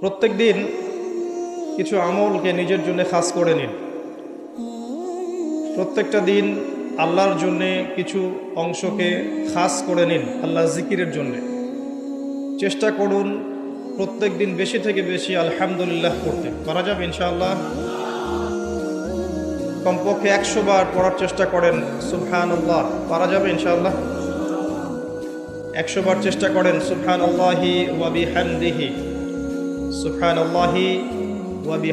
প্রত্যেক দিন কিছু আমলকে নিজের জন্য খাস করে নিন। প্রত্যেকটা দিন আল্লাহর জন্যে কিছু অংশকে খাস করে নিন, আল্লাহ জিকিরের জন্যে। চেষ্টা করুন প্রত্যেক দিন বেশি থেকে বেশি আলহামদুলিল্লাহ করতে। করা যাবে ইনশাআল্লাহ? কমপক্ষে একশো বার পড়ার চেষ্টা করেন সুবহান আল্লাহ পারা যাবে ইনশাআল্লাহ? একশো বার চেষ্টা করেন সুবহান আল্লাহি ওয়াবি হান্দিহি ওয়াবি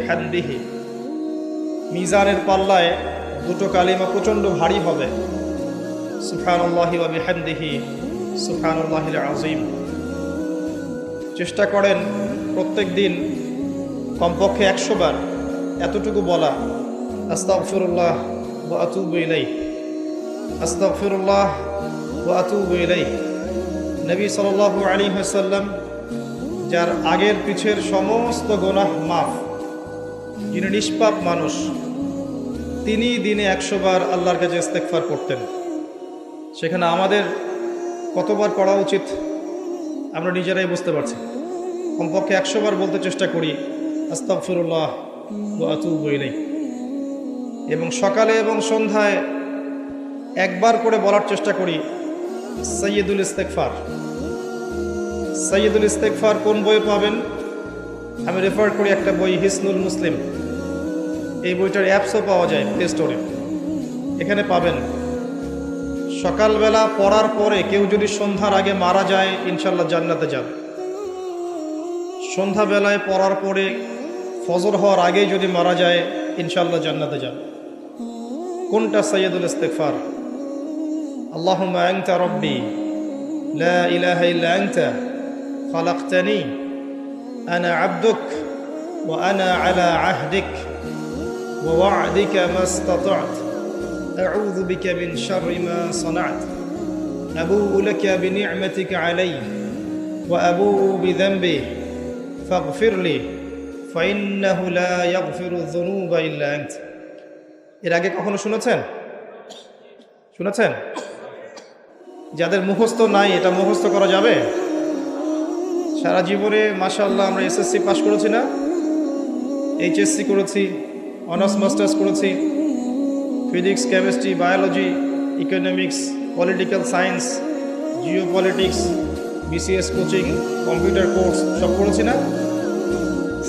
মিজানের পাল্লায় দুটো কালিমা প্রচণ্ড ভারী হবে। সুফান আল্লাহি ওয়াবি হান্দিহি সুফান আল্লাহিল আজিম চেষ্টা করেন প্রত্যেক দিন কমপক্ষে একশো বার এতটুকু বলা। আস্তাগফিরুল্লাহ ওয়া আতুবু ইলাইহ। আস্তাগফিরুল্লাহ ওয়া আতুবু ইলাইহ। নবী সাল্লাল্লাহু আলাইহি ওয়াসাল্লাম যার আগের পিছের সমস্ত গোনাহ মাফ। যিনি নিষ্পাপ মানুষ, তিনি দিনে একশো বার আল্লাহর কাছে ইস্তেকফার করতেন। সেখানে আমাদের কতবার করা উচিত, আমরা নিজেরাই বুঝতে পারছি। কমপক্ষে একশো বার বলতে চেষ্টা করি, আস্তাগফিরুল্লাহ ওয়া আতুবু ইলাইহ। এবং সকালে এবং সন্ধ্যায় একবার করে বলার চেষ্টা করি সৈয়দুল ইস্তেকফার সৈয়দুল ইস্তেকফার কোন বই পাবেন? আমি রেফার করি একটা বই, হিসনুল মুসলিম। এই বইটার অ্যাপসও পাওয়া যায় প্লে স্টোরে এখানে পাবেন, সকালবেলা পড়ার পরে কেউ যদি সন্ধ্যার আগে মারা যায় ইনশাল্লাহ জান্নাতে যান সন্ধ্যাবেলায় পড়ার পরে ফজর হওয়ার আগেই যদি মারা যায় ইনশাল্লাহ জান্নাতে যান কোনটা সৈয়দুল ইস্তেকফার আল্লাহ আংতা রব্বি, লা ইলাহা ইল্লা আনতা خلقتني أنا عبدك وأنا على عهدك ووعدك ما استطعت أعوذ بك من شر ما صنعت أبوء لك بنعمتك علي وأبوء بذنبي فاغفر لي فإنه لا يغفر الذنوب إلا أنت এর আগে কখনো শুনেছেন শুনেছেন যাদের মুখস্থ নাই এটা মুখস্থ করা যাবে সারা জীবনে মাশাল্লাহ আমরা এসএসসি পাশ করেছি না। এইচএসসি করেছি, অনার্স, মাস্টার্স করেছি। Physics chemistry biology economics political science geo politics BCS coaching computer course সব করেছি না।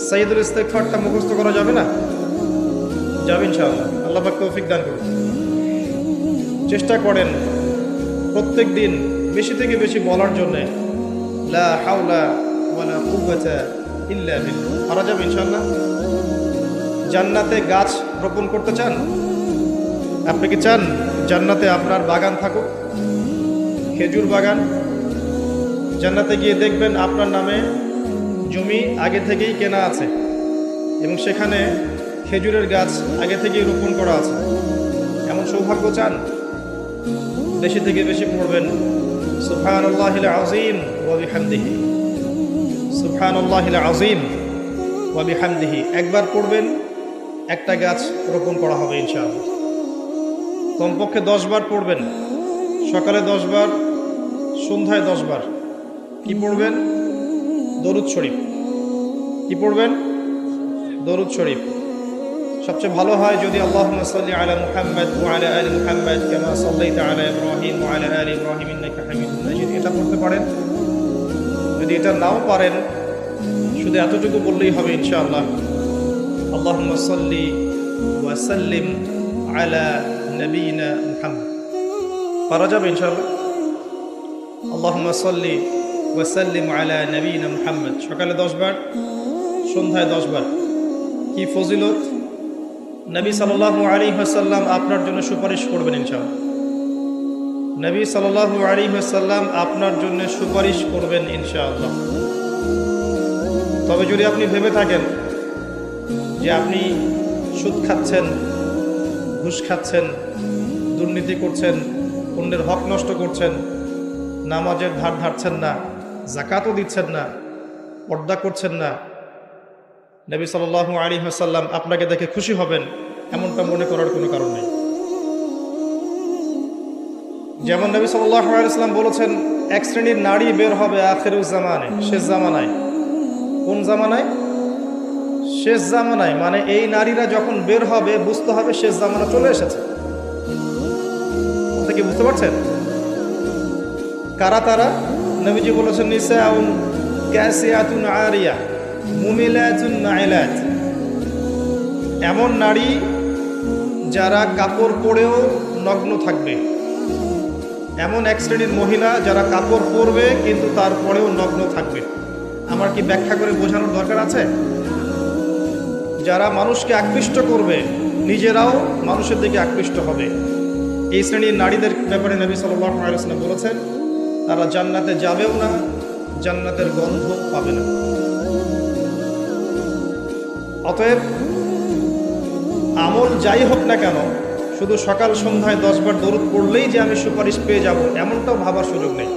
সাইদুল ইস্তেকফারটা মুখস্থ করা যাবে না? যাবে ইনশাআল্লাহ। আল্লাহ পাক তৌফিক দান করুন। চেষ্টা করেন প্রত্যেক দিন বেশি থেকে বেশি বলার জন্যে। লা হাওলা ওয়ালা কুওয়াতা যাবে জান্নাতে গাছ রোপণ করতে চান? আপনি কি চান জান্নাতে আপনার বাগান থাকুক? খেজুর বাগান। জান্নাতে গিয়ে দেখবেন আপনার নামে জমি আগে থেকেই কেনা আছে এবং সেখানে খেজুরের গাছ আগে থেকেই রোপণ করা আছে। এমন সৌভাগ্য চান? বেশি থেকে বেশি পড়বেন। সুফান আল্লাহিল আজিম ওয়াবি আল্লাহিল আজিম ওয়াবি হামদিহি একবার পড়বেন, একটা গাছ রোপণ করা হবে ইনশাআল্লাহ। কমপক্ষে দশবার পড়বেন। সকালে দশবার, সন্ধ্যায় দশবার। কি পড়বেন? দরুদ শরীফ। কি পড়বেন? দরুদ শরীফ। সবচেয়ে ভালো হয় যদি আল্লাহ সাল্লি আলা মুহাম্মদ আলা আলি মুহাম্মদ কামা সাল্লাইতা আলা ইব্রাহিম আলা আলি ইব্রাহিম ইন্নাকা হামিদুম মাজিদ। এটা পড়তে পারেন। যদি এটা নাও পারেন শুধু এতটুকু বললেই হবে ইনশাআল্লাহ। আল্লাহ সাল্লি ওয়া সাল্লিম আলা নবিনা মুহাম্মদ। পারা যাবে ইনশাআল্লাহ? আল্লাহুম্মা সাল্লি ওয়া সাল্লিম আলা নবিনা মুহাম্মদ। সকালে 10 বার, সন্ধ্যায় 10 বার। কি ফজিলত? নবী সাল্লাল্লাহু আলাইহি ওয়াসাল্লাম আপনার জন্য সুপারিশ করবেন ইনশাআল্লাহ। নবী সাল্লাল্লাহু আলাইহি ওয়াসাল্লাম আপনার জন্য সুপারিশ করবেন ইনশাআল্লাহ। তবে যদি আপনি ভেবে থাকেন যে আপনি সুদ খাচ্ছেন, ঘুষ খাচ্ছেন, দুর্নীতি করছেন, অন্যের হক নষ্ট করছেন, নামাজের ধার ধারছেন না জাকাতও দিচ্ছেন না, পর্দা করছেন না, নবী সাল আলী হাসাল্লাম আপনাকে দেখে খুশি হবেন, এমনটা মনে করার কোনো কারণ নেই। যেমন নবী সাল্লাহ বলেছেন, এক শ্রেণির নারী বের হবে আখের জামানে শেষ জামানায়। কোন জামানায়? শেষ জামানায় মানে এই নারীরা যখন বের হবে, বুঝতে হবে শেষ জামানা চলে এসেছে। কি বুঝতে পারছেন? কারা তারা? নবীজি বলেছেন ক্যাসিয়াতুন আরিয়া এমন নারী যারা কাপড় পরেও নগ্ন থাকবে। এমন এক শ্রেণির মহিলা যারা কাপড় পরবে, কিন্তু তারপরেও নগ্ন থাকবে। আমার কি ব্যাখ্যা করে বোঝানোর দরকার আছে? যারা মানুষকে আকৃষ্ট করবে, নিজেরাও মানুষের দিকে আকৃষ্ট হবে। এই শ্রেণির নারীদের ব্যাপারে নবী সাল্লাম বলেছেন, তারা জান্নাতে যাবেও না, জান্নাতের গন্ধ পাবে না। অতএব, আমল যাই হোক না কেন, শুধু সকাল সন্ধ্যায় দশবার দরুদ পড়লেই যে আমি সুপারিশ পেয়ে যাব, এমনটাও ভাবার সুযোগ নেই।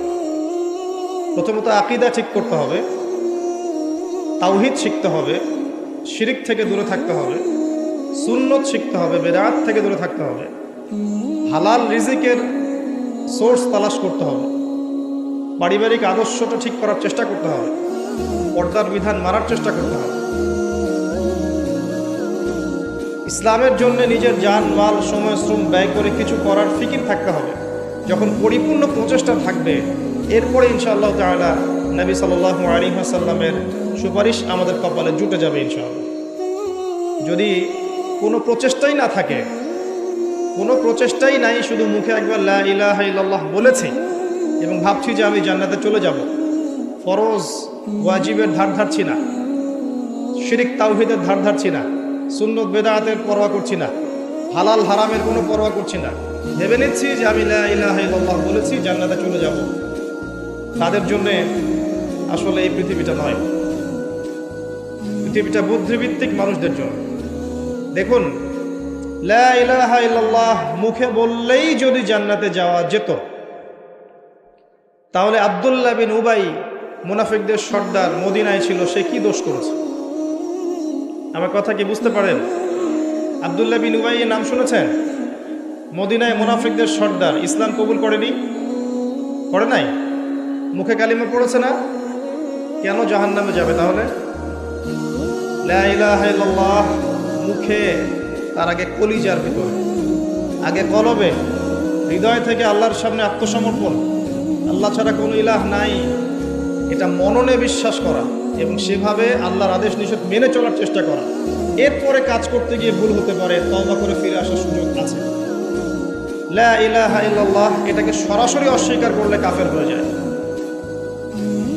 প্রথমত আকিদা ঠিক করতে হবে। তাওহিদ শিখতে হবে, শিরিক থেকে দূরে থাকতে হবে, সুন্নত শিখতে হবে বেরাত থেকে দূরে থাকতে হবে, হালাল রিজিকের সোর্স তালাশ করতে হবে, পারিবারিক আদর্শটা ঠিক করার চেষ্টা করতে হবে, পর্দার বিধান মারার চেষ্টা করতে হবে। ইসলামের জন্য নিজের যান মাল, সময়, শ্রম ব্যয় করে কিছু করার ফিকির থাকতে হবে। যখন পরিপূর্ণ প্রচেষ্টা থাকবে, এরপরে ইনশাআল্লাহ তাআলা নবী সাল্লাহ আলাইহি ওয়াসাল্লামের সুপারিশ আমাদের কপালে জুটে যাবে ইনশাআল্লাহ। যদি কোনো প্রচেষ্টাই না থাকে, কোনো প্রচেষ্টাই নাই, শুধু মুখে একবার লা ইলাহা ইল্লাল্লাহ বলেছি এবং ভাবছি যে আমি জান্নাতে চলে যাব, ফরজ, ওয়াজিবের ধার ধারছি না, শিরিক তাওহিদের ধার ধারছি না, সুন্নত বেদাতের পরোয়া করছি না, হালাল হারামের কোনো পরোয়া করছি না, ভেবে নিচ্ছি যে আমি লা ইলাহা বলেছি, জান্নাতে চলে যাব। তাদের জন্যে আসলে এই পৃথিবীটা নয়। পৃথিবীটা বুদ্ধিভিত্তিক মানুষদের জন্য। দেখুন মুখে বললেই যদি জান্নাতে যাওয়া যেত, তাহলে আবদুল্লাহ বিন উবাই মুনাফিকদের সর্দার মদিনায় ছিল, সে কি দোষ করেছে? আমার কথা কি বুঝতে পারেন? আবদুল্লাহ বিন উবাই নাম শুনেছেন? মদিনায় মুনাফিকদের সর্দার ইসলাম কবুল করেনি? করে নাই? মুখে কালিমা পড়েছে না? কেন জাহান নামে যাবে তাহলে? লা ইলাহা ইল্লাল্লাহ মুখে, তার আগে কলিজার ভিতরে। আগে কলবে হৃদয় থেকে আল্লাহর সামনে আত্মসমর্পণ। আল্লাহ ছাড়া কোনো ইলাহ নাই। এটা মননে বিশ্বাস করা এবং সেভাবে আল্লাহর আদেশ নিষেধ মেনে চলার চেষ্টা করা। এরপরে কাজ করতে গিয়ে ভুল হতে পারে তবা করে ফিরে আসার সুযোগ আছে। লা ইলাহা ইল্লাল্লাহ এটাকে সরাসরি অস্বীকার করলে কাফের হয়ে যায়।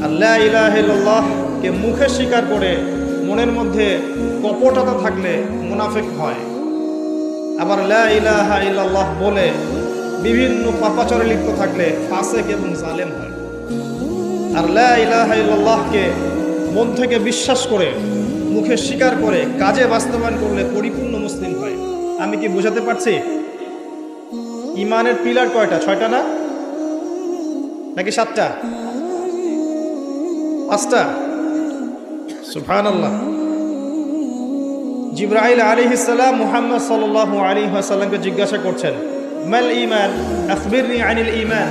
আর লা ইলাহা ইল্লাল্লাহকে মুখে স্বীকার করে মনের মধ্যে কপটতা থাকলে মুনাফেক হয়। আবার ইলাহা বলে, বিভিন্ন পাপাচরে লিপ্ত থাকলে ফাসেক এবং জালেম হয়। আর ইলাহা মন থেকে বিশ্বাস করে, মুখে স্বীকার করে, কাজে বাস্তবায়ন করলে পরিপূর্ণ মুসলিম হয়। আমি কি বোঝাতে পারছি? ইমানের পিলার কয়টা? ছয়টা না? নাকি সাতটা? পাঁচটা? সুফান আল্লাহ জিব্রাইল আলী ইসাল্লাম মুহাম্মদ সাল আলী আসাল্লামকে জিজ্ঞাসা করছেন, মাল ইমান আখবিরনি আনিল ইমান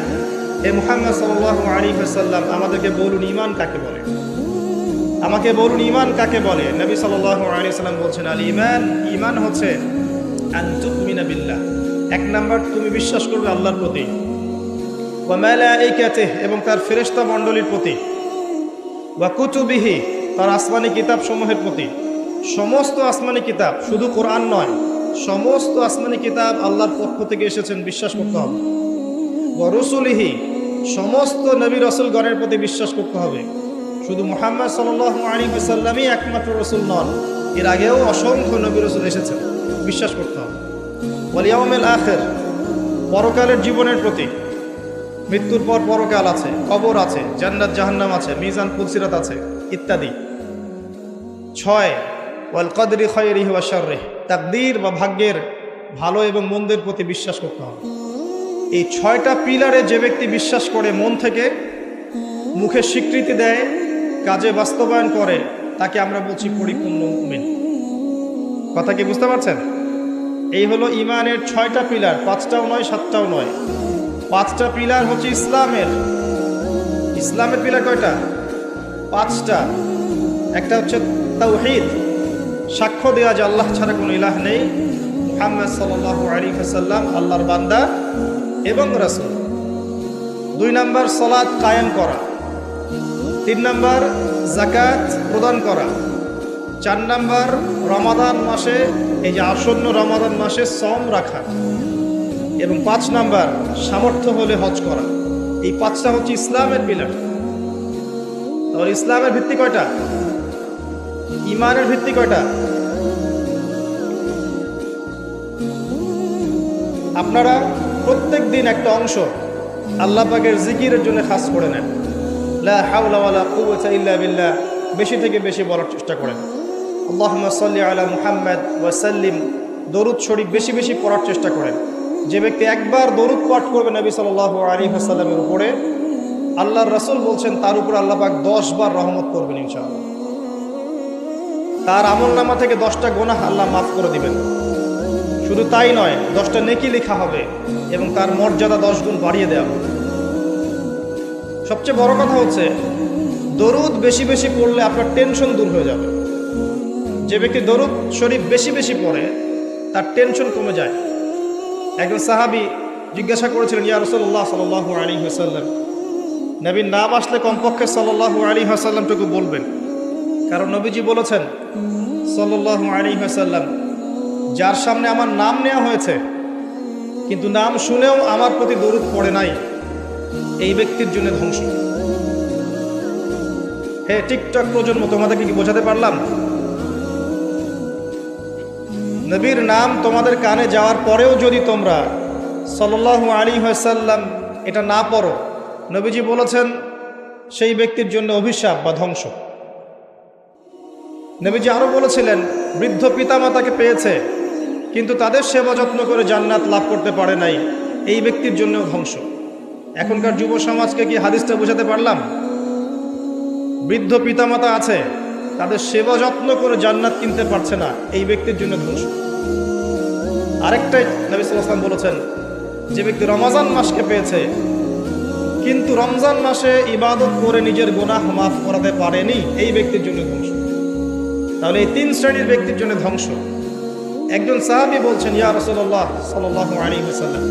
এ মুহাম্মদ সাল আলী আসাল্লাম আমাদেরকে বলুন ইমান কাকে বলে? আমাকে বলুন ইমান কাকে বলে? নবী সাল আলী সাল্লাম বলছেন, আল ইমান ইমান হচ্ছে আন্তুমিনা বিল্লাহ। এক নাম্বার, তুমি বিশ্বাস করবে আল্লাহর প্রতি। ওয়ামালাইকাতে এবং তার ফেরেশতা মণ্ডলীর প্রতি। ওয়া কুতুবিহি তার আসমানি কিতাব সমূহের প্রতি। সমস্ত আসমানি কিতাব শুধু কোরআন নয়, সমস্ত আসমানি কিতাব আল্লাহর পক্ষ থেকে এসেছেন বিশ্বাস করতে হবে। রসুলিহি সমস্ত নবী রসুলগণের প্রতি বিশ্বাস করতে হবে। শুধু মোহাম্মদ সাল আলী সাল্লামই একমাত্র রসুল নন, এর আগেও অসংখ্য নবী রসুল এসেছেন, বিশ্বাস করতে হবে। ওয়ালিয়াউমেল আখের, পরকালের জীবনের প্রতি। মৃত্যুর পর পরকাল আছে, কবর আছে, জান্নাত জাহান্নাম আছে মিজান পুলসিরাত আছে। ইত্যাদি। ছয়, ওয়াল কদরি খয়রি শাররি তাকদীর বা ভাগ্যের ভালো এবং মন্দের প্রতি বিশ্বাস করতে হবে। এই ছয়টা পিলারে যে ব্যক্তি বিশ্বাস করে মন থেকে মুখে স্বীকৃতি দেয়, কাজে বাস্তবায়ন করে, তাকে আমরা বলছি পরিপূর্ণ মুমিন। কথা কি বুঝতে পারছেন? এই হলো ইমানের ছয়টা পিলার, পাঁচটাও নয়, সাতটাও নয়। পাঁচটা পিলার হচ্ছে ইসলামের। ইসলামের পিলার কয়টা? পাঁচটা। একটা হচ্ছে তাওহিদ। সাক্ষ্য দেওয়া যে আল্লাহ ছাড়া কোনো ইলাহ নেই। মুহাম্মদ সাল্লাহ আলী হাসাল্লাম আল্লাহর বান্দা এবং রাসূল। দুই নম্বর সলাদ কায়েম করা। তিন নম্বর জাকাত প্রদান করা। চার নম্বর, রমাদান মাসে, এই যে আসন্ন রমাদান মাসে সম রাখা। এবং পাঁচ নাম্বার, সামর্থ্য হলে হজ করা। এই পাঁচটা হচ্ছে ইসলামের পিলার তাহলে ইসলামের ভিত্তি কয়টা? ইমানের ভিত্তি কয়টা? আপনারা প্রত্যেক দিন একটা অংশ আল্লাহ পাকের জিকিরের জন্য খাস করে নেন। লা ইল্লা বিল্লাহ, বেশি থেকে বেশি বলার চেষ্টা করেন। আল্লাহুম্মা সাল্লি আলা মুহাম্মদ ওয়া সাল্লিম, দরুদ শরীফ বেশি বেশি পড়ার চেষ্টা করেন। যে ব্যক্তি একবার দরুদ পাঠ করবে নবী সাল্লাল্লাহু আলাইহি ওয়াসাল্লামের উপরে আল্লাহর রাসূল বলছেন, তার উপর আল্লাহ পাক 10 বার রহমত করবেন ইনশাআল্লাহ। তার আমল নামা থেকে দশটা গোনাহ আল্লাহ মাফ করে দিবেন। শুধু তাই নয়, দশটা নেকি লেখা হবে এবং তার মর্যাদা দশ গুণ বাড়িয়ে দেওয়া হবে। সবচেয়ে বড় কথা হচ্ছে, দরুদ বেশি বেশি পড়লে আপনার টেনশন দূর হয়ে যাবে। যে ব্যক্তি দরুদ শরীফ বেশি বেশি পড়ে, তার টেনশন কমে যায়। একজন সাহাবি জিজ্ঞাসা করেছিলেন, ইয়া রসল্লাহ সাল আলী হাসাল্লাম নবীর নাম আসলে কমপক্ষে সাল্লাহ আলী হাসাল্লামটুকু বলবেন। কারণ নবীজি বলেছেন সাল্লাহ আলী হাসাল্লাম যার সামনে আমার নাম নেওয়া হয়েছে, কিন্তু নাম শুনেও আমার প্রতি দরুদ পড়ে নাই, এই ব্যক্তির জন্য ধ্বংস। হে টিকটক প্রজন্ম, তোমাদেরকে কি বোঝাতে পারলাম? নবীর নাম তোমাদের কানে যাওয়ার পরেও যদি তোমরা সাল্লাহ আলী হাসাল্লাম এটা না পড়ো নবীজি বলেছেন, সেই ব্যক্তির জন্য অভিশাপ বা ধ্বংস। নবীজি আরও বলেছিলেন, বৃদ্ধ পিতামাতাকে পেয়েছে, কিন্তু তাদের সেবা যত্ন করে জান্নাত লাভ করতে পারে নাই, এই ব্যক্তির জন্যও ধ্বংস। এখনকার যুব সমাজকে কি হাদিসটা বোঝাতে পারলাম? বৃদ্ধ পিতামাতা আছে, তাদের সেবা যত্ন করে জান্নাত কিনতে পারছে না, এই ব্যক্তির জন্য ধ্বংস। আরেকটাই নবী সাল্লাম বলেছেন, যে ব্যক্তি রমাজান মাসকে পেয়েছে কিন্তু রমজান মাসে ইবাদত করে নিজের গুনাহ মাফ করাতে পারেনি এই ব্যক্তির জন্য ধ্বংস। তাহলে এই তিন শ্রেণির ব্যক্তির জন্য ধ্বংস। একজন সাহাবি বলছেন, ইয়া রসল্লাহ সাল্লাহ সাল্লাম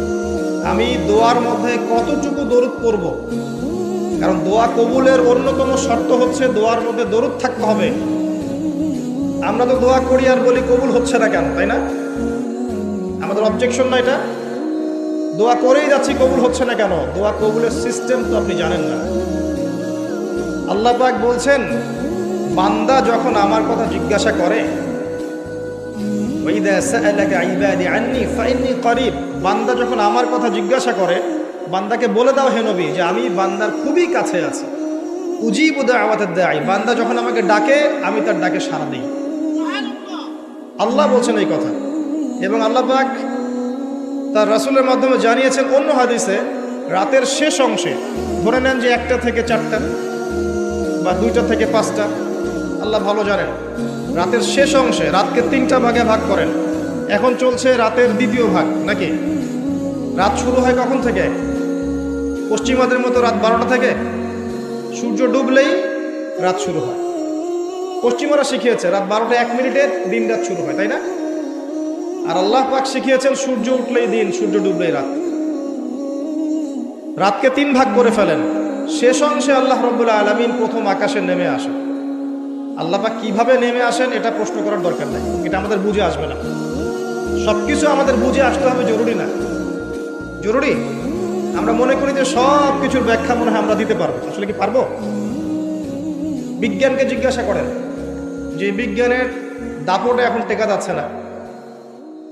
আমি দোয়ার মধ্যে কতটুকু দরুদ পড়ব? কারণ দোয়া কবুলের অন্যতম শর্ত হচ্ছে দোয়ার মধ্যে দরুদ থাকতে হবে। আমরা তো দোয়া করি আর বলি কবুল হচ্ছে না কেন, তাই না? আমাদের অবজেকশন না এটা? দোয়া করেই যাচ্ছি, কবুল হচ্ছে না কেন? দোয়া কবুলের সিস্টেম তো আপনি জানেন না। আল্লাহ পাক বলছেন, বান্দা যখন আমার কথা জিজ্ঞাসা করে বান্দা যখন আমার কথা জিজ্ঞাসা করে, বান্দাকে বলে দাও, হে নবী, যে আমি বান্দার খুবই কাছে আছি। উজিব আমাদের দেয় বান্দা যখন আমাকে ডাকে, আমি তার ডাকে সাড়া দিই। আল্লাহ বলছেন এই কথা। এবং আল্লাহ পাক তার রাসূলের মাধ্যমে জানিয়েছেন অন্য হাদিসে, রাতের শেষ অংশে ধরে নেন যে একটা থেকে চারটা বা দুইটা থেকে পাঁচটা, আল্লাহ ভালো জানেন। রাতের শেষ অংশে রাতকে তিনটা ভাগে ভাগ করেন। এখন চলছে রাতের দ্বিতীয় ভাগ, নাকি? রাত শুরু হয় কখন থেকে? পশ্চিমাদের মতো রাত বারোটা থেকে? সূর্য ডুবলেই রাত শুরু হয়। পশ্চিমারা শিখিয়েছে, রাত বারোটা এক মিনিটে দিন রাত শুরু হয়, তাই না? আর আল্লাহ পাক শিখিয়েছেন, সূর্য উঠলেই দিন, সূর্য ডুবলেই রাত। রাতকে তিন ভাগ করে ফেলেন। শেষ অংশে আল্লাহ রব্বুল্লাহ আলমিন প্রথম আকাশে নেমে আসেন। আল্লাহ পাক কীভাবে নেমে আসেন, এটা প্রশ্ন করার দরকার নাই। এটা আমাদের বুঝে আসবে না। সব কিছু আমাদের বুঝে আসতে হবে, জরুরি না। জরুরি? আমরা মনে করি যে সব কিছুর ব্যাখ্যা মনে হয় আমরা দিতে পারব। আসলে কি পারব? বিজ্ঞানকে জিজ্ঞাসা করেন। যে বিজ্ঞানের দাপটে এখন টেকা যাচ্ছে না।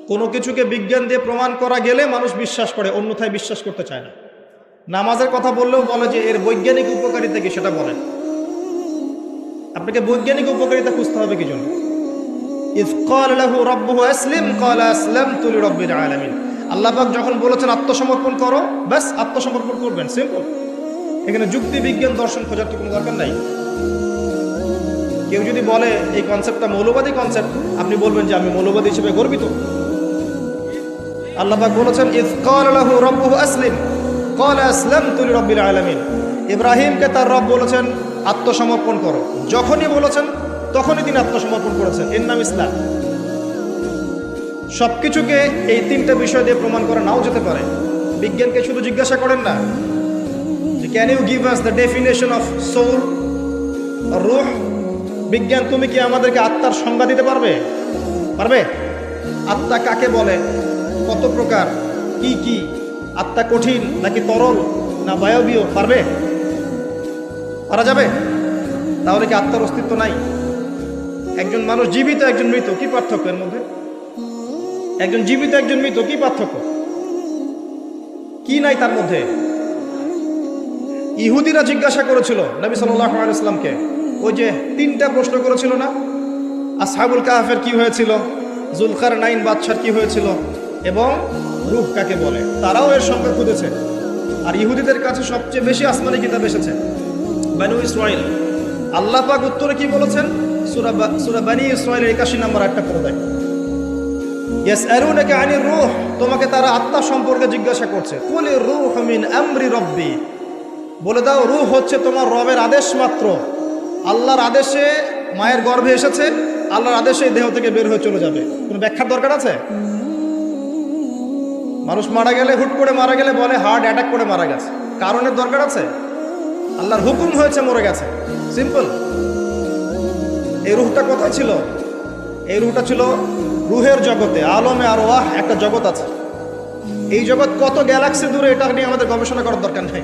কোনো কিছুকে বিজ্ঞান দিয়ে প্রমাণ করা গেলে মানুষ বিশ্বাস করে, অন্যথায় বিশ্বাস করতে চায় না। নামাজের কথা বললেও বলে যে, এর বৈজ্ঞানিক উপকারিতা কি সেটা বলেন আপনাকে বৈজ্ঞানিক উপকারিতা খুঁজতে হবে কি জন্য? ইফ ক্বাল লাহু রাব্বুহু আসলিম, ক্বালা আসলামতু লিরাব্বিল আলামিন। আল্লাহ পাক যখন বলেছেন আত্মসমর্পণ করো, ব্যাস, আত্মসমর্পণ করবেন, সিম্পল। এখানে যুক্তি, বিজ্ঞান, দর্শন খোঁজার তো কোনো দরকার নাই। কেউ যদি বলে, এই কনসেপ্টটা মৌলবাদী কনসেপ্ট আপনি বলবেন যে আমি মৌলবাদী হিসেবে গর্বিত। আল্লাহ পাক বলেছেন রাব্বুহু আসলিম। আলামিন। ইব্রাহিমকে তার রব বলেছেন, আত্মসমর্পণ করো। যখনই বলেছেন, তখনই তিনি আত্মসমর্পণ করেছেন। এর নাম ইসলাম সবকিছুকে এই তিনটা বিষয় দিয়ে প্রমাণ করা নাও যেতে পারে। বিজ্ঞানকে শুধু জিজ্ঞাসা করেন না can you give us the definition of soul রুহ বিজ্ঞান তুমি কি আমাদেরকে আত্মার সংজ্ঞা দিতে পারবে? পারবে? আত্মা কাকে বলে? কত প্রকার, কি কি, আত্মা কঠিন নাকি তরল না বায়বীয়, পারবে? পারা যাবে? তাহলে কি আত্মার অস্তিত্ব নাই? একজন মানুষ জীবিত, একজন মৃত, কি পার্থক্য এর মধ্যে? একজন জীবিত, একজন মৃত, কি পার্থক্য? কি নাই তার মধ্যে? ইহুদিরা জিজ্ঞাসা করেছিল নবী সাল্লাহ আলাইসলামকে ওই যে তিনটা প্রশ্ন করেছিল না? আসহাবুল কাহাফের কি হয়েছিল? জুলকার নাইন বাদশার কি হয়েছিল? এবং রূপ কাকে বলে? তারাও এর সঙ্গে খুঁজেছে। আর ইহুদিদের কাছে সবচেয়ে বেশি আসমানি কিতাব এসেছে। বানু ইসরাইল আল্লাহ পাক উত্তরে কি বলেছেন? সুরা সুরা বানি ইসরাইলের একাশি নম্বর একটা করে দেয় ইয়েস আরুনাকে আনি রূহ, তোমাকে তারা আত্মা সম্পর্কে জিজ্ঞাসা করছে। কুলি রূহ মিন আমরি রব্বি। বলে দাও, রূহ হচ্ছে তোমার রবের আদেশ মাত্র। আল্লাহর আদেশে মায়ের গর্ভে এসেছে, আল্লাহর আদেশে দেহ থেকে বের হয়ে চলে যাবে। কোনো ব্যাখ্যার দরকার আছে? মানুষ মারা গেলে হুট করে মারা গেলে বলে হার্ট অ্যাটাক করে মারা গেছে। কারণের দরকার আছে? আল্লাহর হুকুম হয়েছে মরে গেছে। সিম্পল এই রুহটা কোথায় ছিল? এই রুহটা ছিল রুহের জগতে। আলমে আর ওয়াহ একটা জগৎ আছে। এই জগৎ কত গ্যালাক্সি দূরে, এটা নিয়ে আমাদের গবেষণা করার দরকার নেই।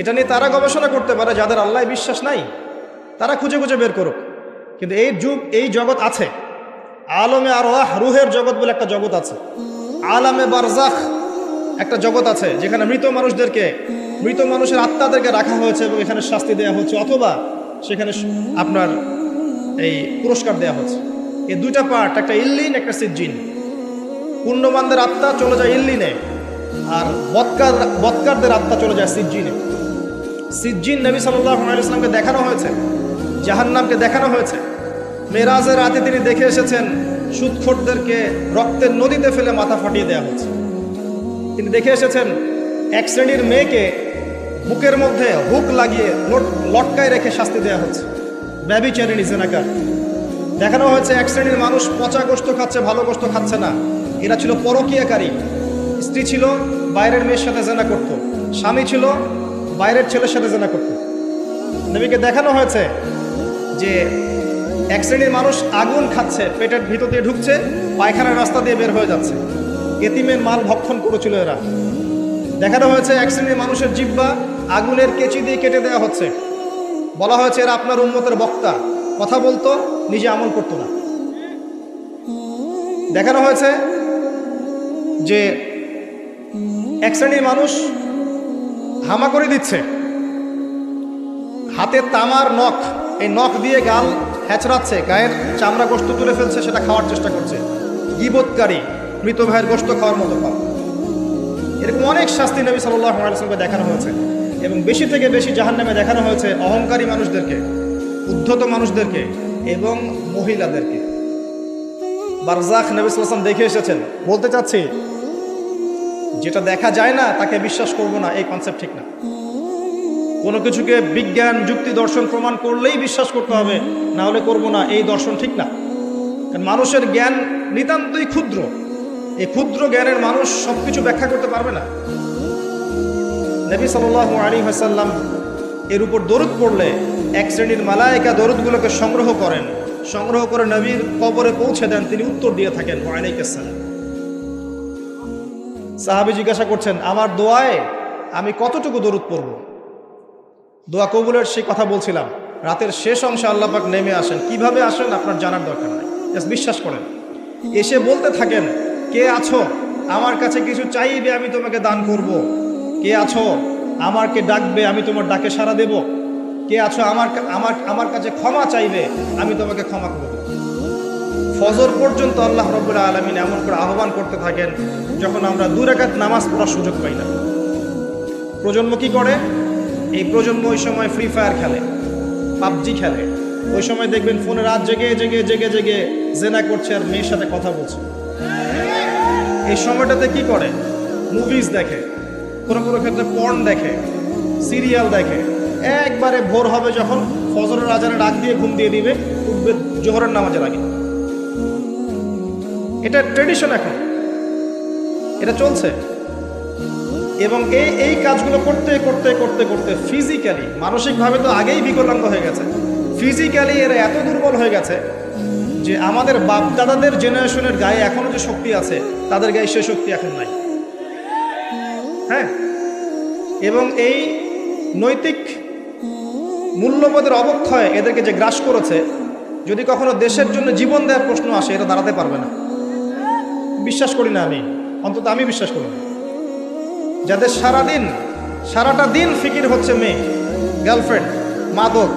এটা নিয়ে তারা গবেষণা করতে পারে, যাদের আল্লাহ বিশ্বাস নাই, তারা খুঁজে খুঁজে বের করুক। কিন্তু এই যুগ, এই জগৎ আছে। আলমে আর ওয়াহ রুহের জগৎ বলে একটা জগৎ আছে। আলামে বারজাখ একটা জগৎ আছে, যেখানে মৃত মানুষদেরকে, মৃত মানুষের আত্মাদেরকে রাখা হয়েছে এবং এখানে শাস্তি দেওয়া হচ্ছে, অথবা সেখানে আপনার এই পুরস্কার দেওয়া হচ্ছে। এই দুইটা পার্ট একটা ইল্লিন, একটা সিজ্জিন। পুণ্যবানদের আত্মা চলে যায় ইল্লিনে, আর বৎকার, বৎকারদের আত্মা চলে যায় সিজ্জিনে। সিজ্জিন নবী সাল্লাহ ইসলামকে দেখানো হয়েছে, জাহান্নামকে দেখানো হয়েছে। মেরাজের রাতে তিনি দেখে এসেছেন সুদখোরদেরকে রক্তের নদীতে ফেলে মাথা ফাটিয়ে দেওয়া হচ্ছে। তিনি দেখে এসেছেন, এক শ্রেণির মেয়েকে বুকের মধ্যে হুক লাগিয়ে লট- লটকায় রেখে শাস্তি দেওয়া হচ্ছে। ব্যবিচারিণী জেনাকার। দেখানো হয়েছে, এক শ্রেণির মানুষ পচা গোস্ত খাচ্ছে, ভালো গোস্ত খাচ্ছে না। এরা ছিল পরকীয়াকারী। স্ত্রী ছিল, বাইরের মেয়ের সাথে জেনা করত। স্বামী ছিল, বাইরের ছেলের সাথে জেনা করত। নবীকে দেখানো হয়েছে যে এক শ্রেণির মানুষ আগুন খাচ্ছে, পেটের ভিতর দিয়ে ঢুকছে, পায়খানার রাস্তা দিয়ে বের হয়ে যাচ্ছে। এতিমের মাল ভক্ষণ করেছিল এরা। দেখানো হয়েছে এক শ্রেণির মানুষের জিব্বা আগুনের কেচি দিয়ে কেটে দেওয়া হচ্ছে। বলা হয়েছে এরা আপনার উন্মতের বক্তা। কথা বলতো, নিজে আমল করতো না। দেখানো হয়েছে যে এক শ্রেণির মানুষ হামা করে দিচ্ছে। হাতে তামার নখ, এই নখ দিয়ে গাল হ্যাচড়াচ্ছে, গায়ের চামড়া গোস্ত তুলে ফেলছে, সেটা খাওয়ার চেষ্টা করছে। গিবোধকারী মৃত ভাইয়ের গোস্ত খাওয়ার মতো পাপ এরকম অনেক শাস্তি নবী সাল্লাহ দেখানো হয়েছে। এবং বেশি থেকে বেশি জাহান্নামে দেখানো হয়েছে অহংকারী মানুষদেরকে, উদ্ধত মানুষদেরকে এবং মহিলাদেরকে। বারজাক নবী সাল্লাম দেখে এসেছেন। বলতে চাচ্ছি, যেটা দেখা যায় না, তাকে বিশ্বাস করব না, এই কনসেপ্ট ঠিক না। কোনো কিছুকে বিজ্ঞান, যুক্তি, দর্শন প্রমাণ করলেই বিশ্বাস করতে হবে, না হলে করব না, এই দর্শন ঠিক না। কারণ মানুষের জ্ঞান নিতান্তই ক্ষুদ্র। এই ক্ষুদ্র জ্ঞানের মানুষ সব কিছু ব্যাখ্যা করতে পারবে না। নবী সাল আলী হাসাল্লাম এর উপর দরুদ পড়লে এক শ্রেণির মালায়িকা দরুদগুলোকে সংগ্রহ করেন। সংগ্রহ করে নবীর কবরে পৌঁছে দেন, তিনি উত্তর দিয়ে থাকেন ওয়ালাইকাসাল্লাম সাহাবি জিজ্ঞাসা করছেন, আমার দোয়ায় আমি কতটুকু দরুদ পড়ব? দোয়া কবুলের সেই কথা বলছিলাম। রাতের শেষ অংশে আল্লাপাক নেমে আসেন। কীভাবে আসেন আপনার জানার দরকার নাই। বিশ্বাস করেন। এসে বলতে থাকেন, কে আছো? আমার কাছে কিছু চাইবে, আমি তোমাকে দান করব। কে আছো? আমাকে ডাকবে, আমি তোমার ডাকে সাড়া দেব। কে আছো? আমার আমার আমার কাছে ক্ষমা চাইবে, আমি তোমাকে ক্ষমা করব। ফজর পর্যন্ত আল্লাহ রবুল্লা আলমিন এমন করে আহ্বান করতে থাকেন, যখন আমরা দুরাকাত নামাজ পড়ার সুযোগ পাই না। প্রজন্ম কি করে? এই প্রজন্ম ওই সময় ফ্রি ফায়ার খেলে, পাবজি খেলে। ওই সময় দেখবেন ফোনে রাত জেগে জেগে জেগে জেগে জেনা করছে আর মেয়ের সাথে কথা বলছে। এই সময়টাতে কি করে? মুভিজ দেখে, কোনো কোনো ক্ষেত্রে পর্ন দেখে সিরিয়াল দেখে। একবারে ভোর হবে যখন ফজরের আজানে ডাক দিয়ে ঘুম দিয়ে দিবে, উঠবে জোহরের নামাজের আগে। এটা ট্রেডিশন এখন। এটা চলছে। এবং এই এই কাজগুলো করতে করতে করতে করতে ফিজিক্যালি মানসিকভাবে তো আগেই বিকলাঙ্গ হয়ে গেছে। ফিজিক্যালি এরা এত দুর্বল হয়ে গেছে যে আমাদের বাপ দাদাদের জেনারেশনের গায়ে এখনও যে শক্তি আছে, তাদের গায়ে সে শক্তি এখন নাই। হ্যাঁ? এবং এই নৈতিক মূল্যবোধের অবক্ষয় এদেরকে যে গ্রাস করেছে, যদি কখনো দেশের জন্য জীবন দেওয়ার প্রশ্ন আসে, এটা দাঁড়াতে পারবে না। বিশ্বাস করি না আমি। অন্তত আমি বিশ্বাস করি না। যাদের সারাদিন সারাটা দিন ফিকির হচ্ছে মেয়ে গার্লফ্রেন্ড মাদক,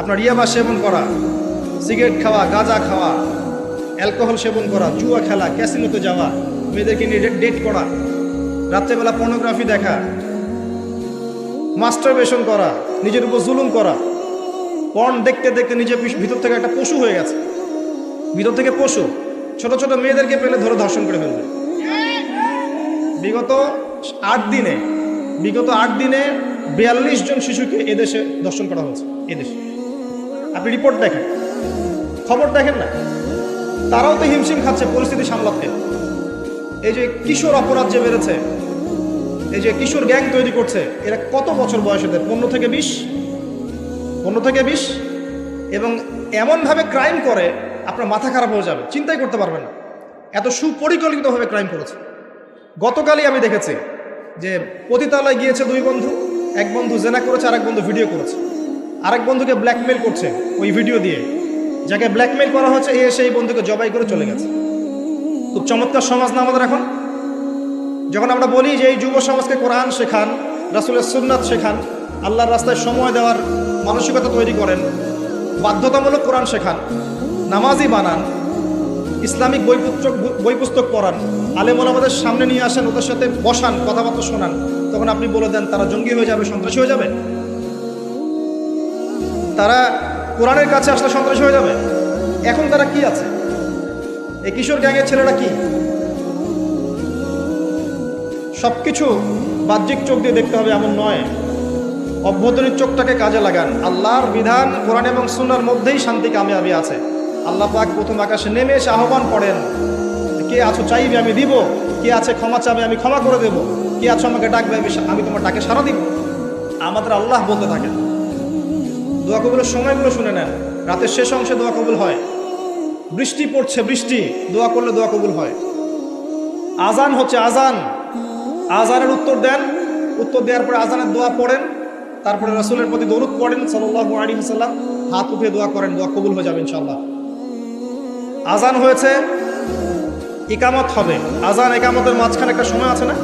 আপনার ইয়াবা সেবন করা, সিগারেট খাওয়া, গাঁজা খাওয়া, অ্যালকোহল সেবন করা, জুয়া খেলা, ক্যাসিনোতে যাওয়া, মেয়েদেরকে নিয়ে ডেট করা, রাত্রেবেলা পর্নোগ্রাফি দেখা মাস্টারবেশন করা, নিজের উপর জুলুম করা পর্ন দেখতে দেখতে নিজের ভিতর থেকে একটা পশু হয়ে গেছে। ভিতর থেকে পশু, ছোট ছোট মেয়েদেরকে পেলে ধরে ধর্ষণ করে ফেলবে। বিগত আট দিনে, বিগত আট দিনে বিয়াল্লিশ জন শিশুকে এদেশে দর্শন করা হয়েছে এদেশে আপনি রিপোর্ট দেখেন। খবর দেখেন না। তারাও তো হিমশিম খাচ্ছে পরিস্থিতি সামলাতে। এই যে কিশোর অপরাধ যে বেড়েছে, এই যে কিশোর গ্যাং তৈরি করছে, এরা কত বছর বয়স এদের? পনেরো থেকে বিশ? পনেরো থেকে বিশ? এবং এমনভাবে ক্রাইম করে, আপনার মাথা খারাপ হয়ে যাবে। চিন্তাই করতে পারবেন না। এত সুপরিকল্পিতভাবে ক্রাইম করেছে। গতকালই আমি দেখেছি যে পতিতালয় গিয়েছে দুই বন্ধু, এক বন্ধু জেনা করেছে, আরেক বন্ধু ভিডিও করেছে। আরেক বন্ধুকে ব্ল্যাকমেল করছে ওই ভিডিও দিয়ে। যাকে ব্ল্যাকমেল করা হচ্ছে, এ সেই বন্ধুকে জবাই করে চলে গেছে। খুব চমৎকার সমাজ না আমাদের এখন? যখন আমরা বলি যে এই যুব সমাজকে কোরআন শেখান, রাসুলের সুন্নাত শেখান, আল্লাহর রাস্তায় সময় দেওয়ার মানসিকতা তৈরি করেন, বাধ্যতামূলক কোরআন শেখান নামাজি বানান ইসলামিক বই পুস্তক বই পুস্তক পড়ান। আলেমন আমাদের সামনে নিয়ে আসেন, ওদের সাথে বসান, কথাবার্তা শোনান। তখন আপনি বলে দেন, তারা জঙ্গি হয়ে যাবে, সন্ত্রাসী হয়ে যাবে? তারা কোরআনের কাছে আসলে সন্ত্রাসী হয়ে যাবে? এখন তারা কি আছে? এই কিশোর গ্যাংয়ের ছেলেরা কি? সব কিছু বাহ্যিক চোখ দিয়ে দেখতে হবে, এমন নয়। অভ্যন্তরীণ চোখটাকে কাজে লাগান। আল্লাহর বিধান, কোরআন এবং সুন্নার মধ্যেই শান্তি কামিয়াবি আছে। আল্লাহ পাক প্রথম আকাশে নেমে এসে আহ্বান করেন, কে আছো চাইবে আমি দিব, কে আছে ক্ষমা চাবে আমি ক্ষমা করে দেব, কে আছো আমাকে ডাকবে আমি আমি তোমার ডাকে সারা দিব। আমাদের আল্লাহ বলতে থাকেন। দোয়া কবুলের সময়গুলো শুনে নেন। রাতের শেষ অংশে দোয়া কবুল হয়। বৃষ্টি পড়ছে, বৃষ্টি, দোয়া করলে দোয়া কবুল হয়। আজান হচ্ছে আজান আজানের উত্তর দেন। উত্তর দেওয়ার পরে আজানের দোয়া পড়েন। তারপরে রসুলের প্রতি দরুদ পড়েন সাল্লাহ আলী সাল্লাম হাত উঠিয়ে দোয়া করেন, দোয়া কবুল হয়ে যাবে ইনশাল্লাহ আজান হয়েছে, ইকামত হবে। আজান একামতের মাঝখানে একটা সময় আছে না?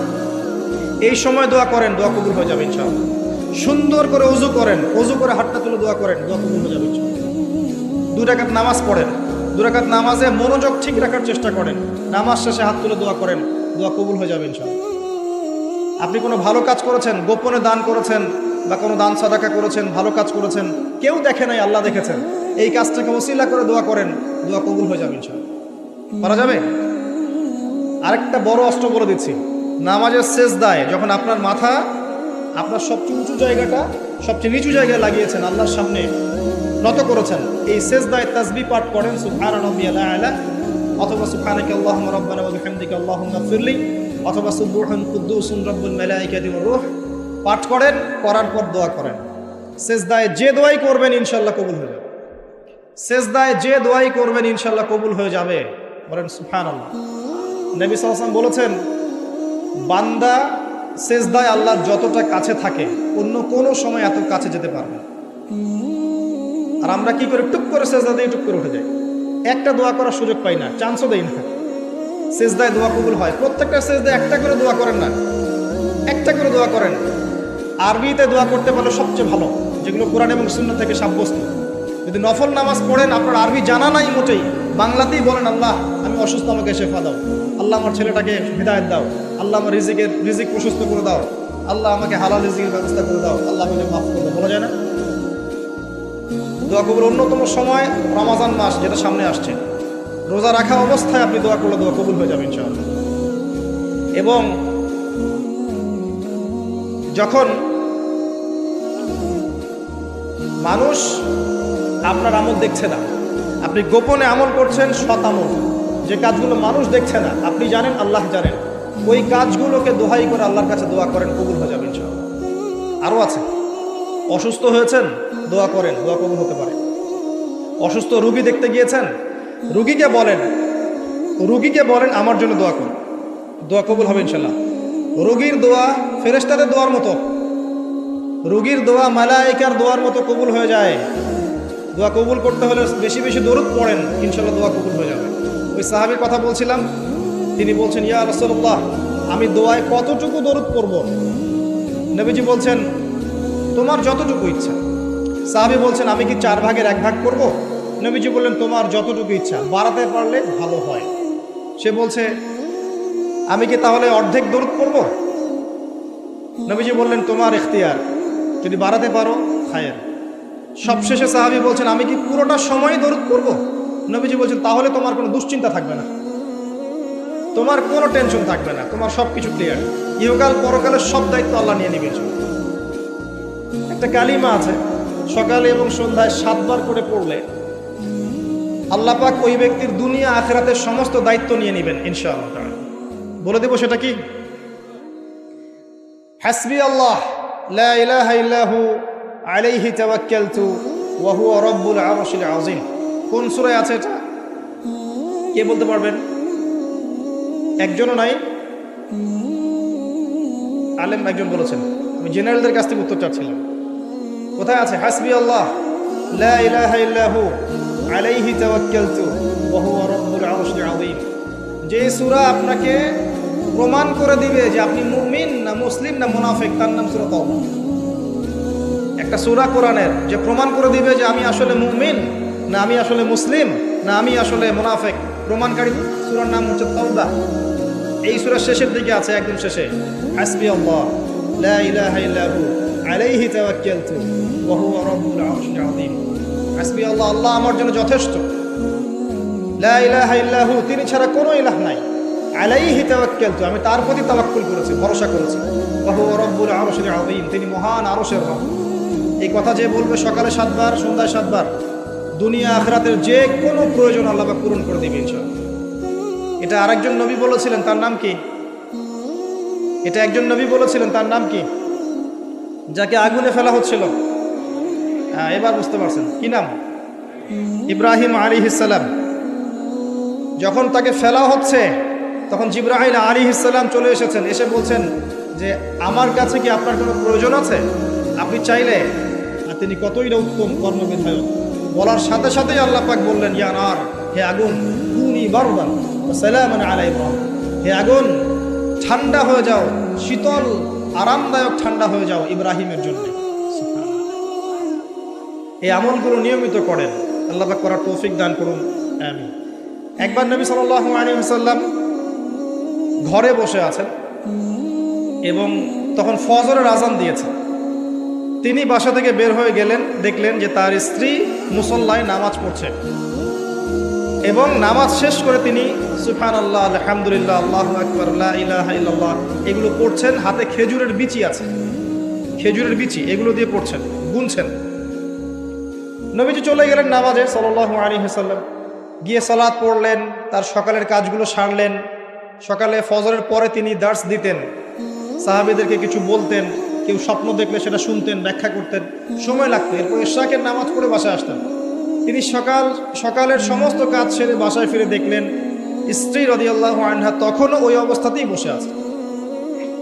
এই সময় দোয়া করেন, দোয়া কবুল হয়ে যাবে ইনশাল্লাহ সুন্দর করে উজু করেন উজু করে হাতটা তুলে দোয়া করেন, দোয়া কবুল হয়ে যাবে দু রাকাত নামাজ পড়েন। দু রাকাত নামাজে মনোযোগ ঠিক রাখার চেষ্টা করেন। নামাজ শেষে হাত তুলে দোয়া করেন, দোয়া কবুল হয়ে যাবে ইনশাল্লাহ আপনি কোনো ভালো কাজ করেছেন, গোপনে দান করেছেন বা কোনো দান সাদাকা করেছেন, ভালো কাজ করেছেন, কেউ দেখে নাই, আল্লাহ দেখেছেন। এই কাজটাকে ওসিলা করে দোয়া করেন, দোয়া কবুল হয়ে যাবে করা যাবে? আরেকটা বড় অস্ত্র বলে দিচ্ছি। নামাজের শেষ দায় যখন আপনার মাথা আপনার সবচেয়ে উঁচু জায়গাটা, সবচেয়ে নিচু জায়গায় লাগিয়েছেন, আল্লাহর সামনে নত করেছেন, এই শেষ দায় তাজবি পাঠ করেন অথবা ওয়া বিহামদিকা আল্লাহুম্মা ফিরলি অথবা সুবহান কুদ্দুসুন রাব্বুল মালাইকাতি ওয়ার রূহ। পাঠ করেন, করার পর দোয়া করেন। শেষ দায় যে দোয়াই করবেন ইনশাল্লাহ কবুল হয়ে যাবে শেষ দায় যে দোয়াই করবেন ইনশাল্লাহ কবুল হয়ে যাবে। বলেন, সুবহানাল্লাহ। নবী সাল্লাল্লাহু আলাইহি ওয়াসাল্লাম বলেছেন, বান্দা সেজদায় আল্লাহ যতটা কাছে থাকে, অন্য কোনো সময় এত কাছে যেতে পারবে। আর আমরা কি করে টুক করে সেজদা দিয়ে টুক করে উঠে যাই? একটা দোয়া করার সুযোগ পাই না, চান্সও দেই না। সেজদায় দোয়া কবুল হয়, প্রত্যেকটা সেজদায় একটা করে দোয়া করেন না, একটা করে দোয়া করেন। আরবিতে দোয়া করতে পারলে সবচেয়ে ভালো, যেগুলো কোরআন এবং শূন্য থেকে সাব্যস্ত। যদি নফল নামাজ পড়েন, আপনার আরবি জানা নাই মোটেই। বাংলাতেই বলেন, আল্লাহ, আমি অসুস্থ, আমাকে শেফা দাও। আল্লাহ আমার ছেলেটাকে হৃদায়ত দাও। আল্লাহ আমার রিজিকের, রিজিক প্রশস্ত করে দাও। আল্লাহ আমাকে হালাল রিজিকের ব্যবস্থা করে দাও। আল্লাহ আমাকে মাফ করে দাও। বলা যায় না? দোয়া কবুল অন্যতম সময় রমাজান মাস যেটা সামনে আসছে। রোজা রাখা অবস্থায় আপনি দোয়া করলে দোয়া কবুল হয়ে যাবে ইনশাআল্লাহ। এবং যখন মানুষ আপনার আমল দেখছে না। আপনি গোপনে আমল করছেন সৎ আমল। যে কাজগুলো মানুষ দেখছে না, আপনি জানেন, আল্লাহ জানেন। ওই কাজগুলোকে দোহাই করে আল্লাহর কাছে দোয়া করেন, কবুল হয়ে যাবে ইনশাআল্লাহ। আরও আছে। অসুস্থ হয়েছেন, দোয়া করেন, দোয়া কবুল হতে পারে। অসুস্থ রুগী দেখতে গিয়েছেন, রুগীকে বলেন রুগীকে বলেন, আমার জন্য দোয়া করুন। দোয়া কবুল হবে ইনশাল্লাহ রুগীর দোয়া ফেরেস্তাদের দোয়ার মতো। রুগীর দোয়া মালাইকার দোয়ার মতো কবুল হয়ে যায়। দোয়া কবুল করতে হলে বেশি বেশি দরুদ পড়েন ইনশাল্লাহ দোয়া কবুল হয়ে যাবে। ওই সাহাবির কথা বলছিলাম, তিনি বলছেন, ইয়া রসল্লাহ আমি দোয়ায় কতটুকু দরুদ পড়ব? নবীজি বলছেন, তোমার যতটুকু ইচ্ছা। সাহাবি বলছেন, আমি কি চার ভাগের এক ভাগ করব? নবীজি বললেন, তোমার যতটুকু ইচ্ছা, বাড়াতে পারলে ভালো হয়। সে বলছে, আমি কি তাহলে অর্ধেক দরুদ পড়ব? নবীজি বললেন, তোমার এখতিয়ার যদি বাড়াতে পারো, খায়ের। সবশেষে সাহাবি বলছেন, আমি কি পুরোটা সময় দরুদ করব নবীজি বলছেন, তাহলে তোমার কোনো দুশ্চিন্তা থাকবে না। তোমার কোনো টেনশন থাকবে না। তোমার সব কিছু ক্লিয়ার ইহকাল, পরকালের সব দায়িত্ব আল্লাহ নিয়ে নিবে একটা কালিমা আছে, সকালে এবং সন্ধ্যায় সাতবার করে পড়লে আল্লাহ পাক ওই ব্যক্তির দুনিয়া, আখেরাতের সমস্ত দায়িত্ব নিয়ে নেবেন, ইনশাআল্লাহ বলে দেব সেটা কি? হাসবি আল্লাহ আলাইহি তাওয়াক্কালতু ওয়া হুয়া রাব্বুল আরশিল আযীম। কোন সূরায় আছে এটা? কে বলতে পারবেন? একজনও নাই। আলেম একজন বলেছেন। আমি জেনারেলদের কাছ থেকে উত্তর চাচ্ছিলাম। কোথায় আছে? হাসবি আল্লাহ। লা ইলাহা ইল্লাহু আলাইহি তাওয়াক্কালতু ওয়া হুয়া রাব্বুল আরশিল আযীম। যে সূরা আপনাকে প্রমাণ করে দিবে যে আপনি মুমিন না মুসলিম না মুনাফিক, তার নাম সূরা তাওবা। একটা সুরা কোরআনের যে প্রমাণ করে দিবে যে আমি আসলে মুমিন, না আমি আসলে মুসলিম, না আমি আসলে মুনাফিক। প্রমাণকারী সূরার নাম হচ্ছে তাওবা। এই সূরার শেষের দিকে আছে, একদম শেষে। হাসবি আল্লাহ লা ইলাহা ইল্লাহু আলাইহি তাওয়াক্কালতু, ওয়া হুয়া রাব্বুল আরশিল আযীম। হাসবি আল্লাহ আল্লাহ আমার জন্য যথেষ্ট। লা ইলাহা ইল্লাহু তিনি ছাড়া কোনো ইলাহ নাই। আলাইহি তাওয়াক্কালতু, আমি তার প্রতি তাওয়াক্কুল করেছি, ভরসা করেছি। ওয়া হুয়া রাব্বুল আরশিল আযীম, তিনি মহান আরশের রব। এই কথা যে বলবে সকালে সাতবার, সন্ধ্যায় সাতবার, দুনিয়া আখরাতের যে কোনো প্রয়োজন আল্লাহ পূরণ করে দিবে এটা আরেকজন নবী বলেছিলেন, তার নাম কি? এটা একজন নবী বলেছিলেন, তার নাম কি? যাকে আগুনে ফেলা হচ্ছিল। হ্যাঁ এবার বুঝতে পারছেন, কি নাম? ইব্রাহিম আলী ইসালাম যখন তাকে ফেলা হচ্ছে, তখন জিব্রাহিম আলী ইসালাম চলে এসেছেন, এসে বলছেন যে, আমার কাছে কি আপনার কোনো প্রয়োজন আছে? আপনি চাইলে তিনি কতই না উত্তম কর্মবিধায়ক। বলার সাথে সাথেই আল্লাহ পাক বললেন ইয়ান আর হে আগুন, কুনি বারদান সালাম আলাই হে আগুন, ঠান্ডা হয়ে যাও, শীতল, আরামদায়ক ঠান্ডা হয়ে যাও ইব্রাহিমের জন্য। এই আমলগুলো নিয়মিত করেন। আল্লাহ পাক করার তৌফিক দান করুন। আমি একবার নবী সাল্লাল্লাহু আলাইহি ওয়াসাল্লাম ঘরে বসে আছেন এবং তখন ফজরের আজান দিয়েছে তিনি বাসা থেকে বের হয়ে গেলেন, দেখলেন যে তার স্ত্রী মুসল্লায় নামাজ পড়ছে। এবং নামাজ শেষ করে তিনি সুফান আল্লাহ আলহামদুলিল্লাহ, আল্লাহ আকবর ইল্লাল্লাহ, এগুলো পড়ছেন, হাতে খেজুরের বিচি আছে। খেজুরের বিচি, এগুলো দিয়ে পড়ছেন, গুনছেন। নবীজি চলে গেলেন নামাজে সাল্লাহ আলী হাসাল্লাম গিয়ে সালাদ পড়লেন, তার সকালের কাজগুলো সারলেন। সকালে ফজরের পরে তিনি দার্স দিতেন। সাহাবিদেরকে কিছু বলতেন। কেউ স্বপ্ন দেখলে সেটা শুনতেন, ব্যাখ্যা করতেন, সময় লাগতো। এরপর ইশাকের নামাজ পড়ে বাসায় আসতেন। তিনি সকাল, সকালের সমস্ত কাজ সেরে বাসায় ফিরে দেখলেন স্ত্রী রদিয়াল্লাহ আনহা তখনও ওই অবস্থাতেই বসে আছে।